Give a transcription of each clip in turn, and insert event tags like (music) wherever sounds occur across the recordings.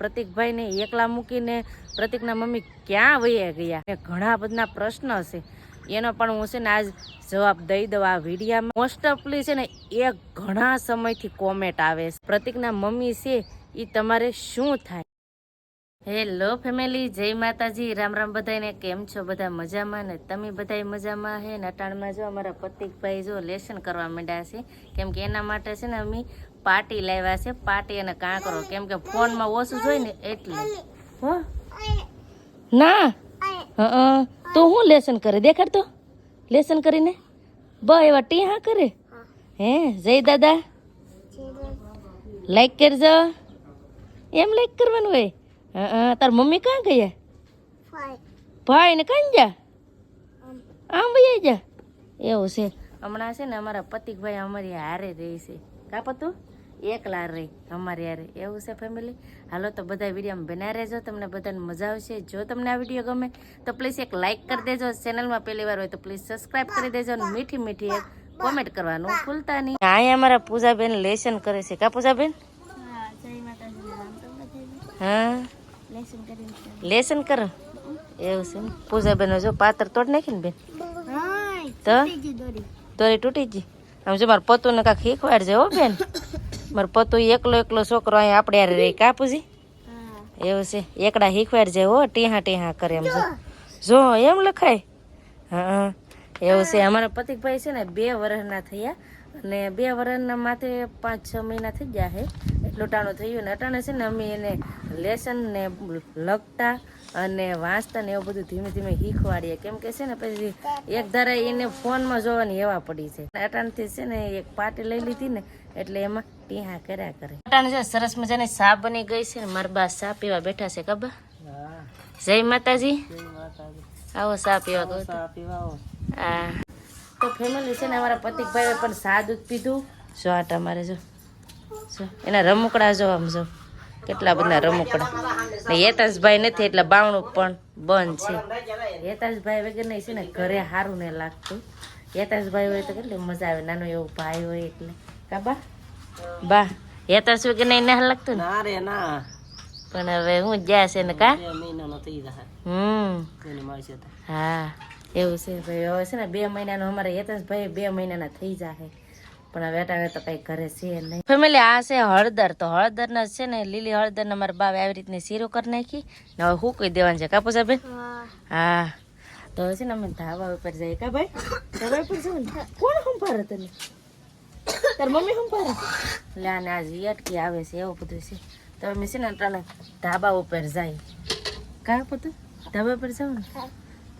પ્રતિકભાઈને એકલા મૂકીને પ્રતિકના મમ્મી ક્યાં વયા ગયા? એ ઘણા બધા પ્રશ્ન છે એનો પણ હું છે ને આજ જવાબ દઈ દઉં આ વિડીયામાં. મોસ્ટ ઓફલી છે ને એ ઘણા સમયથી કોમેન્ટ આવે છે. પ્રતિકના મમ્મી છે એ તમારે શું થાય? હેલો ફેમિલી જય માતાજી. રામ રામ બધાને કેમ છો? બધા મજામાં ને તમે બધા મજામાં હે? નટાણમાં જો અમારા પ્રતિકભાઈ જો લેસન કરવા માંડ્યા છે. કેમ કે એના માટે છે ને અમે પાર્ટી લાવ્યા છે. પાર્ટી અને કાંકરો. કેમ કે ફોનમાં ઓછું જોઈ ને એટલે. હો? ના? હં તું હું લેસન કરે દેખાડ તો લેસન કરીને? બ એવા ટી હા કરે? હે જય દાદા. લાઈક કરજો. એમ લાઈક કરવાનું હોય? હા તાર મમ્મી ક્યાં ગયા? ભાઈ ને કાં જા આમ ભાઈ જા એવું છે. હમણાં છે ને અમારા પતિકભાઈ અમારી હારે રહી છે. કા પતું એકલા રહી અમારી યારે. એવું છે ફેમિલી હાલો તો બધા વિડીયોમાં બના રહેજો. તમને બધાને મજા આવશે. જો તમને આ વીડિયો ગમે તો પ્લીઝ એક લાઇક કરી દેજો. ચેનલમાં પહેલી વાર હોય તો પ્લીઝ સબસ્ક્રાઇબ કરી દેજો અને મીઠી મીઠી એક કોમેન્ટ કરવાનું ભૂલતા નહીં. અહીંયા અમારા પૂજાબેન લેસન કરે છે. કા પૂજાબેન? હા લેસન કરો એવું છે? પૂજાબેન જો પાત્ર તોડ નાખી ને બેન? તો? દોરી. તૂટી ગઈ? આમ જો મારા પતુ ને કાંક શીખવાડજે હો બેન. મારો પતુ એકલો એકલો છોકરો અહીંયા આપણે યાર રે કાપુજી એવું છે. એકડા શીખવાડજે હો, ટીહા ટીહા કરે એમ જો. જો, એમ લખાય? હા એવું છે. અમારા પતિકભાઈ છે ને, બે વર્ષના થયા અને બે વર્ષના માથે પાંચ છ મહિના થઈ ગયા છે. ટાણું થયું ને, અટાણે છે ને અમે એને લેસન ને લખતા અને વાંચતા ને એવું બધું ધીમે ધીમે શીખવાડીએ. કેમ કે છે ને, પછી એક ધારા એને ફોનમાં જોવાની એવા પડી છે. અટાણથી છે ને, એક પાર્ટી લઈ લીધી ને, એટલે એમાં ટીહા કર્યા કરે. અટાણે છે સરસ મજાની સા બની ગઈ છે ને મારા બા સા પીવા બેઠા છે કબા જય માતાજી. આવો સા પીવા. હા. તો ફેમિલી છે ને અમારા પતિકભાઈએ પણ સા દૂધ પીધું. જો આ તમારે જો. જો. એના રમકડા જો આમ જો. કેટલા બધા રમકડા. ને હેતાશભાઈ નથી એટલે બાવણું પણ બંધ છે. હેતાશભાઈ વગર નહીં છે ને ઘરે સારું ને લાગતું. હેતાશભાઈ હોય તો કેટલી મજા આવે નાનો એવો ભાઈ હોય એટલે. કા બા એ તો શું કે નહીં ના લાગતું ના? રે ના. પણ હવે હું જ્યાં છે ને કા? મહિનાનો થઈ જાય હમ. હા એવું છે ભાઈ. હવે છે ને બે મહિનાનો અમારે હેતેશભાઈ બે મહિનાના થઈ જાય પણ હવે અટાણે તો કઈ ઘરે છે નહીં. ફેમિલી આ છે હળદર. તો હળદર ના છે ને લીલી હળદર ને મારા બાવે આવી રીતની શીરો કરી નાખી. ને હવે હું કહી દેવાનું છે? કાપુ સાહેબ હા. તો છે ને અમે ધાબા ઉપર જઈએ. કા ભાઈ? ધાબા ઉપર જવું કોણ સંભાળે તને? તાર મમ્મી સંભારે લે આને આજ અટકી આવે છે એવું બધું છે. તો મેં છે ને અટાણે ધાબા ઉપર જાય. કા પતું ધાબા ઉપર જાવ ને?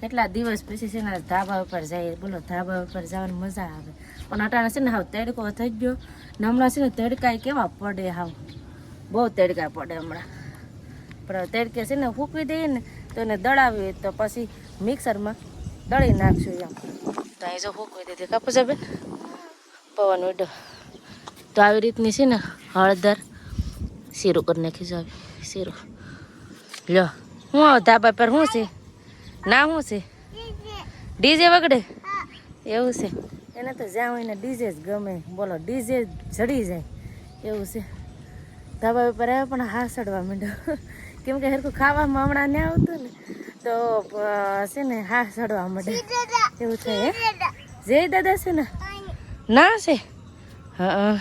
કેટલા દિવસ પછી છે ને ધાબા ઉપર જાય. બોલો ધાબા ઉપર જવાની મજા આવે. પણ અટાણે છે ને હાવ તડકો થઈ ગયો. ને હમણાં છે ને તડકા કેવા પડે હાવ. બહુ તડકા પડે હમણાં. પણ તડકે છે ને ફૂંકી દઈએ ને તો એને દળાવીએ તો પછી મિક્સરમાં દળી નાખશું એમ. તો અહીં જો ફૂંકવી દીધી. કાપુ સાહેબ પવન ઉડ્યો. તો આવી રીતની છે ને હળદર શીરું કરી નાખીશું આવી શીરું. લ્યો હું આવો ધાબા પર શું છે? ના શું છે? ડીજે વગડે? એવું છે. એને તો જ્યાં હોય ને ડીજે જ ગમે. બોલો ડીજે જડી જાય. એવું છે. ધાબા ઉપર આવ્યો પણ હા સડવા માંડ્યો. કેમ કે હરખું ખાવામાં હમણાં ને આવતું ને તો છે ને હા સડવા માંડે એવું છે હે? જય દાદા છે ને. ના છે? હા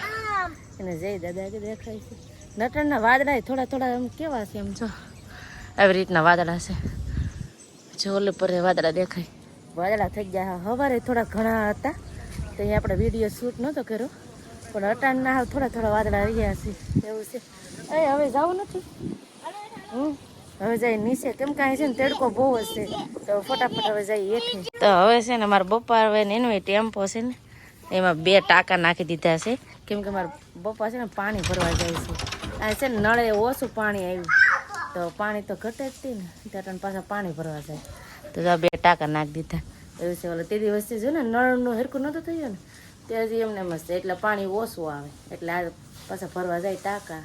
એને જય દાદા કે દેખાય છે. નટણના વાદળા થોડા થોડા એમ કેવા છે એમ જો. આવી રીતના વાદળા છે. જો ઓલે પર વાદળા દેખાય. વાદળા થઈ ગયા. સવારે થોડા ઘણા હતા. તો અહીંયા આપણે વીડિયો શૂટ નહોતો કર્યો. પણ અટાણના થોડા થોડા વાદળા રહ્યા છે. એવું છે. એ હવે જવું નથી? હમ? હવે જાય નીચે. કેમ કાંઈ છે ને તેડકો બહુ છે તો ફટાફટ હવે જાય હેઠે તો હવે છે ને મારા બપ્પા હવે ને એનો ટેમ્પો છે ને એમાં બે ટાંકા નાખી દીધા છે. કેમ કે મારા બપા છે ને પાણી ભરવા જાય છે. આ છે ને નળે ઓછું પાણી આવ્યું. તો પાણી તો ઘટે જ ને. ત્યાં પાછા પાણી ભરવા જાય. તો બે ટાંકા નાખી દીધા. એવું છે, ઓલો તે દિવસથી જો ને, નળનું હરકું નહોતું થયું ને ત્યાંથી એમને મસ્ત એટલે પાણી ઓછું આવે. એટલે આ પાછા ભરવા જાય ટાંકા.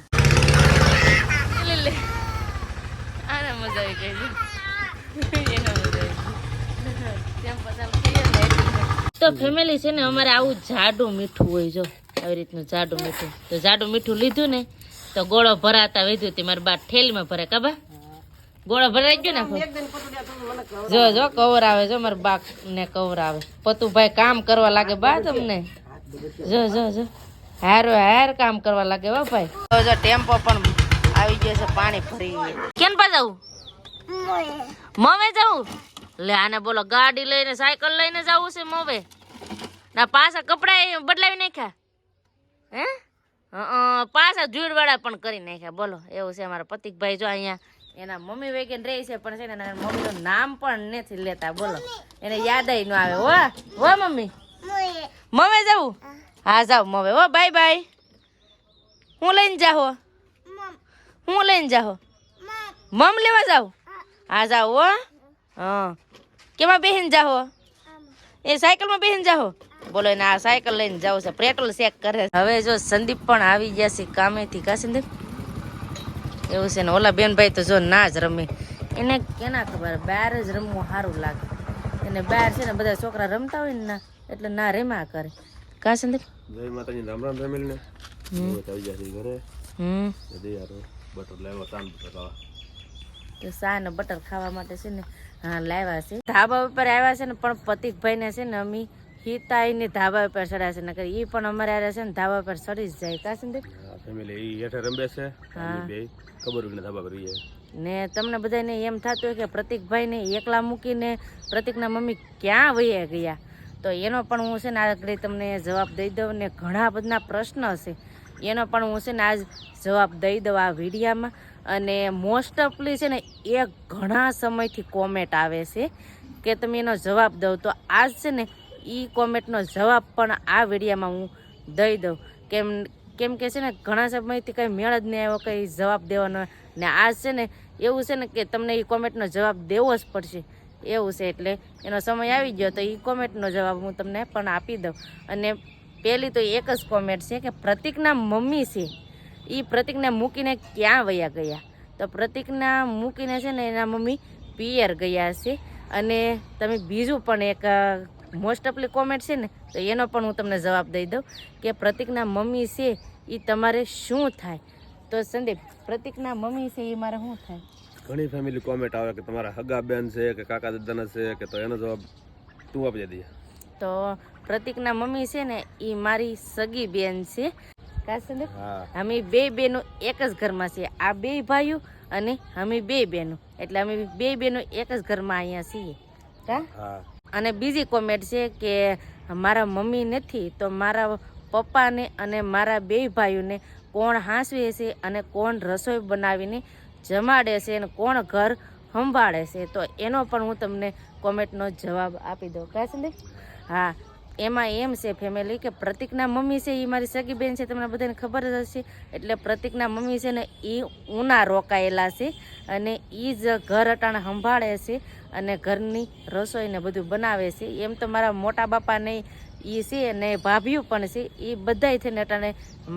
આને મજા આવી ગઈ. એને મજા આવી (laughs) તો ફેમિલી છે ને અમારે આવું જાડું મીઠું હોય જો આવી રીતનું જાડું મીઠું. તો જાડું મીઠું લીધું ને તો ગોળો ભરાતા વધ્યું હતી મારી બા ઠેલીમાં ભરે કબા ગોળો ભરાઈ ગયો ને જો જો કવર આવે જો મારા બા ને કવર આવે. પતુભાઈ કામ કરવા લાગે બા તમને? જો જો જો. હારો હાર કામ કરવા લાગે વા ભાઈ. જો જો ટેમ્પો પણ આવી ગયો છે પાણી ભરી. કેમ પા જવું મવે જવું લે આને બોલો ગાડી લઈને સાયકલ લઈને જવું છે મવે ના પાછા કપડા બદલાવી નાખ્યા. હે? હં, પાછા જુડવાળા પણ કરી નાખ્યા. બોલો એવું છે અમારા પતિકભાઈ જો અહીંયા એના મમ્મી વેગેન રહે છે પણ છે ને એના મમ્મીનું નામ પણ નથી લેતા. બોલો એને યાદ ન આવે. હો હો મમ્મી. મમે જવું હા જાવ મવે હો બાય બાય. હું લઈને જાહો? હું લઈને જાહો? મમ. લેવા જાવ હા. જાવ હો. હા. કેમાં બેહીને જાહો? એ સાયકલમાં બેહીને જાહો? બોલો એને આ સાયકલ લઈને જાવ છે. પેટ્રોલ ચેક કરે હવે જો સંદીપ પણ આવી ગયા છે કામેથી. કા સંદીપ એવું છે ને ઓલા બેનભાઈ તો જો ના જ રમે. એને કેના ખબર? બહાર જ રમવું સારું લાગે. એને બહાર છે ને બધા છોકરા રમતા હોય ને ના એટલે ના રેમા કરે. કા સંદીપ જય માતાજી રામ રામ ફેમિલી ને આવી ગયા છે ઘરે. હમ. બટર લેવા તાન બટર ખાવા. તો સા ને બટર ખાવા માટે છે ને હા લાવ્યા છે. ધાબા ઉપર આવ્યા છે ને પણ પતિકભાઈ ને છે ને અમે હિતાઈને ધાબા ઉપર ચડ્યા છે નકર ઈ પણ અમારે આવ્યા છે ને ધાબા ઉપર ચડી જ જાય. કા સંદીપ? ફેમિલી એ હેઠે રમે છે. હા. બે ખબર વિના ધાબા પર રહીએ. ને તમને બધાને એમ થતું હોય કે પ્રતિકભાઈ ને એકલા મૂકીને પ્રતિકના મમ્મી ક્યાં વહી ગયા? તો એનો પણ હું છે ને આગળ તમને જવાબ દઈ દઉં ને ઘણા બધા પ્રશ્ન છે. એનો પણ હું છે ને આજ જવાબ દઈ દઉં આ વિડીયામાં. અને મોસ્ટ ઓફલી છે ને, એ ઘણા સમયથી કોમેન્ટ આવે છે કે તમે એનો જવાબ દો. તો આજ છે ને એ કોમેન્ટનો જવાબ પણ આ વિડીયામાં હું દઈ દઉં. કેમ કેમ કે છે ને, ઘણા સમયથી કંઈ મેળ જ નહીં આવ્યો કંઈ જવાબ દેવાનો. ને આજ છે ને, એવું છે ને કે તમને એ કોમેન્ટનો જવાબ દેવો જ પડશે. એવું છે એટલે એનો સમય આવી ગયો, તો એ કોમેન્ટનો જવાબ હું તમને પણ આપી દઉં. અને પહેલી તો એક જ કોમેન્ટ છે કે પ્રતિકના મમ્મી છે. એ પ્રતિકને મૂકીને ક્યાં વયા ગયા? તો પ્રતિકના મૂકીને છે ને એના મમ્મી પિયર ગયા છે. અને તમે બીજું પણ એક મોસ્ટ ઓફલી કોમેન્ટ છે ને તો એનો પણ હું તમને જવાબ દઈ દઉં કે પ્રતિકના મમ્મી છે એ તમારે શું થાય? તો સંદીપ પ્રતિકના મમ્મી છે એ મારે શું થાય? ઘણી ફેમિલી કોમેન્ટ આવે કે તમારા હગા બેન છે કે કાકા દાદાના છે કે તો એનો જવાબ તું આપી દે. તો પ્રતિકના મમ્મી છે ને એ મારી સગી બેન છે. કા સંદીપ અમે બે બહેનો એક જ ઘરમાં છીએ. આ બે ભાઈઓ અને અમે બે બહેનો. એટલે અમે બે બેનો એક જ ઘરમાં અહીંયા છીએ. કા? હા. અને બીજી કોમેન્ટ છે કે મારા મમ્મી નથી તો મારા પપ્પાને અને મારા બે ભાઈઓને કોણ હાંસવે છે અને કોણ રસોઈ બનાવીને જમાડે છે અને કોણ ઘર સંભાળે છે. તો એનો પણ હું તમને કોમેન્ટનો જવાબ આપી દઉં. કાંઈ સંદીપ હા. એમાં એમ છે ફેમિલી કે પ્રતિકના મમ્મી છે એ મારી સગી બેન છે, તમને બધાને ખબર જ હશે. એટલે પ્રતિકના મમ્મી છે ને એ ઉના રોકાયેલા છે અને એ જ ઘર અટાણે સંભાળે છે અને ઘરની રસોઈને બધું બનાવે છે. એમ તો મારા મોટા બાપાને એ છે ને ભાભીઓ પણ છે એ બધાય થઈને અટાણે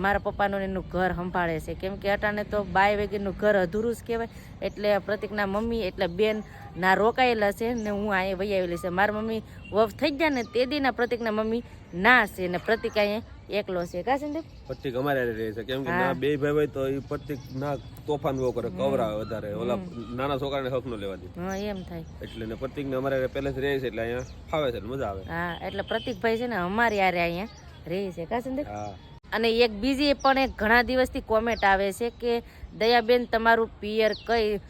મારા પપ્પાનું એનું ઘર સંભાળે છે. કેમ કે અટાણે તો બાય વેગીનું ઘર અધૂરું જ કહેવાય. એટલે પ્રતિકના મમ્મી, એટલે બેન ના રોકાયેલા છે ને હું અહીંયા વહી આવેલી છે. મારા મમ્મી વફ થઈ ગયા ને તે દીના પ્રતિકના મમ્મી ના છે ને પ્રતિક અહીંયા એકલો છે. કા સંદીપ? પ્રતિક અમારે રહે છે. કેમ કે ના બે ભાઈ હોય તો એ પ્રતિક ના તોફાન વો કરે કવરા વધારે. ઓલા નાના છોકરાને હક નો લેવા દે હા એમ થાય. એટલે ને પ્રતિકને અમારે હારે પહેલેથી રહે છે એટલે અહીંયા ફાવે છે મજા આવે. હા એટલે પ્રતિકભાઈ છે ને અમારી આરે અહીંયા રહે છે. કા સંદીપ? હા. અને એક બીજી પણ એક ઘણા દિવસથી કોમેન્ટ આવે છે કે દયાબેન તમારું પિયર કઈ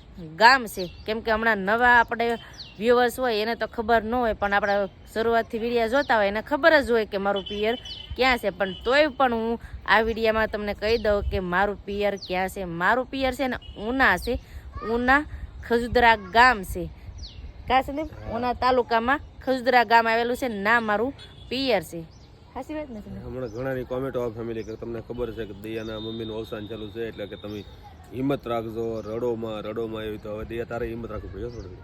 ગામ છે? કેમ કે હમણાં નવા આપણે વ્યુઅર્સ હોય એને તો ખબર ન હોય પણ આપણા શરૂઆતથી વિડીયા જોતા હોય એને ખબર જ હોય કે મારું પિયર ક્યાં છે. પણ તોય પણ હું આ વિડીયામાં તમને કહી દઉં કે મારું પિયર ક્યાં છે. મારું પિયર છે ને ઉના છે. ઉના ખજુદરા ગામ છે. કા સંદીપ ઉના તાલુકામાં ખજુદરા ગામ આવેલું છે. ના મારું પિયર છે. સાચી વાત ને? હમણાં ઘણાની કોમેન્ટો આ ફેમિલી કે તમને ખબર છે કે દયાના મમ્મીનું અવસાન ચાલુ છે એટલે કે તમે હિંમત રાખજો રડોમાં રડોમાં એવી તો હવે દયા તારે હિંમત રાખવી પડે થોડી.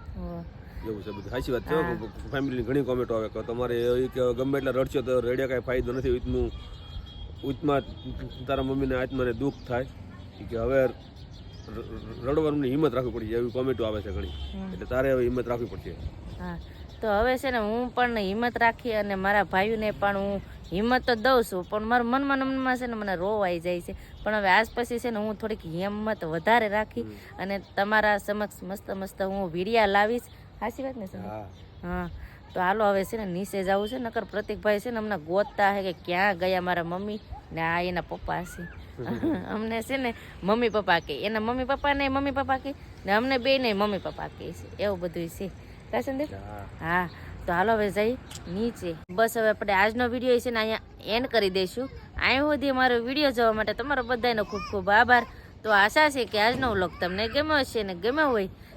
એવું છે બધું. સાચી વાત છે ફેમિલીની ઘણી કોમેન્ટો આવે કે તમારે એ કે ગમે એટલા રડશો તો રેડિયા કાંઈ ફાયદો નથી ઉતનું ઉતમાં તારા મમ્મીને આત્માને દુઃખ થાય. કે હવે રડવાની હિંમત રાખવી પડશે એવી કોમેન્ટો આવે છે ઘણી. એટલે તારે હવે હિંમત રાખવી પડશે. હા. તો હવે છે ને હું પણ હિંમત રાખી અને મારા ભાઈઓને પણ હું હિંમત તો દઉં છું પણ મારા મનમાં મનમાં છે ને મને રોવાઈ જાય છે. પણ હવે આજ પછી છે ને હું થોડીક હિંમત વધારે રાખી અને તમારા સમક્ષ મસ્ત મસ્ત હું વિડિયા લાવીશ. સાચી વાત ને સર હા. તો હાલો હવે છે ને નીચે જવું છે નકર પ્રતિકભાઈ છે ને અમને ગોતતા હે કે ક્યાં ગયા મારા મમ્મી ને આ એના પપ્પા છે. (laughs) અમને છે ને મમ્મી પપ્પા કે એના મમ્મી પપ્પા ને મમ્મી પપ્પા કહે ને અમને બે ને મમ્મી પપ્પા કે છે. એવું બધું છે. કા સંદીપ? હા. તો હાલો હવે જઈ નીચે. બસ હવે આપણે આજનો વીડિયો છે ને અહીંયા એન્ડ કરી દઈશું. અહીં સુધી મારો વીડિયો જોવા માટે તમારો બધાનો ખૂબ ખૂબ આભાર. તો આશા છે કે આજનો વ્લોગ તમને ગમ્યો હશે ને ગમ્યો હોય